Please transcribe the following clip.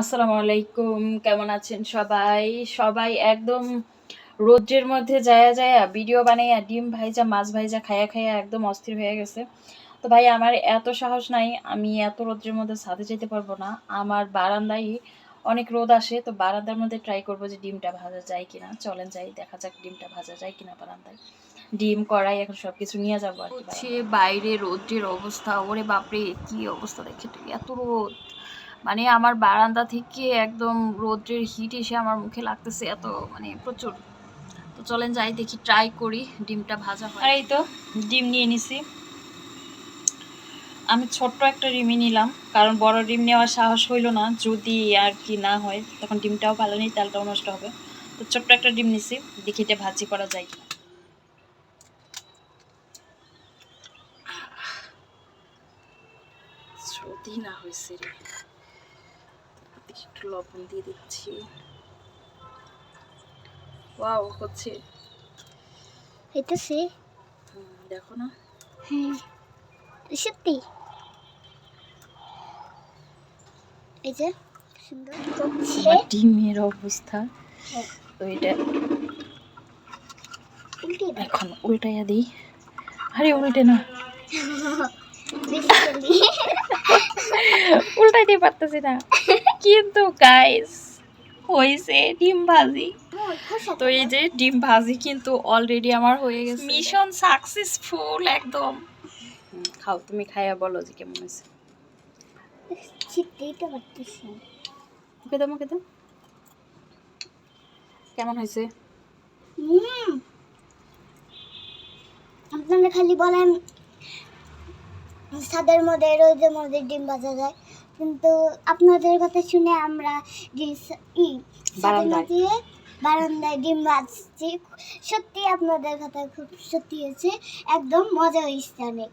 আসসালামু আলাইকুম। কেমন আছেন সবাই? সবাই একদম রোদ্রের মধ্যে যায়া যায়া ভিডিও বানাইয়া, ডিম ভাইজা, মাছ ভাইজা খায়া খায়া একদম অস্থির হয়ে গেছে। তো ভাই, আমার এত সাহস নাই, আমি এত রোদ্রের মধ্যে ছাদে যেতে পারব না। আমার বারান্দায় অনেক রোদ আসে, তো বারান্দার মধ্যে ট্রাই করব যে ডিমটা ভাজা যায় কিনা। চলেন যাই, দেখা যাক ডিমটা ভাজা যায় কিনা বারান্দায়। ডিম, কড়াই, এখন সব কিছু নিয়ে যাব আর বাইরে রোদ্রের অবস্থা, ওরে বাপরে, কি অবস্থা দেখে এত রোদ। মানে আমার বারান্দা থেকে একদম রোদ্রের হিট এসে আমার মুখে লাগতেছে এত মানে প্রচুর। তো চলেন যাই দেখি ট্রাই করি ডিমটা ভাজা হয়। আর এই তো ডিম নিয়ে নিছি। আমি ছোট্ট একটা ডিমই নিলাম কারণ বড় ডিম নেওয়ার সাহস হইল না যদি আর কি না হয় তখন ডিমটাও ভালো নেই তেলটাও নষ্ট হবে। তো ছোট্ট একটা ডিম নিছি দেখি এটা ভাজি করা যায় কিনা। যদি না হয়েছে রে। একটু লবণ দিয়ে দিচ্ছি। ওয়াও হচ্ছে। হইতেছে হুম, দেখো না। হ্যাঁ। সত্যি? এই যে সুন্দর। ডিমের অবস্থা। হ্যাঁ। তো এটা এখন উল্টাইয়া দিই। আরে উল্টে না। উল্টাইতে পারতেছি না। কিন্তু গাইস হয়েছে ডিম ভাজি। তো এই যে ডিম ভাজি কিন্তু অলরেডি আমার হয়ে গেছে। মিশন সাকসেসফুল একদম। খাও তুমি খাইয়া বলো যে কেমন হয়েছে। পারতেছি। দাও দাও। কেমন হয়েছে? হুম আপনারা খালি বলেন ছাদের মধ্যে রোদের মধ্যে ডিম ভাজা যায়। কিন্তু আপনাদের কথা শুনে আমরা দিয়ে বারান্দায়। ডিম ভাজছি সত্যি আপনাদের কথা খুব সত্যি হয়েছে একদম মজা হয়েছে অনেক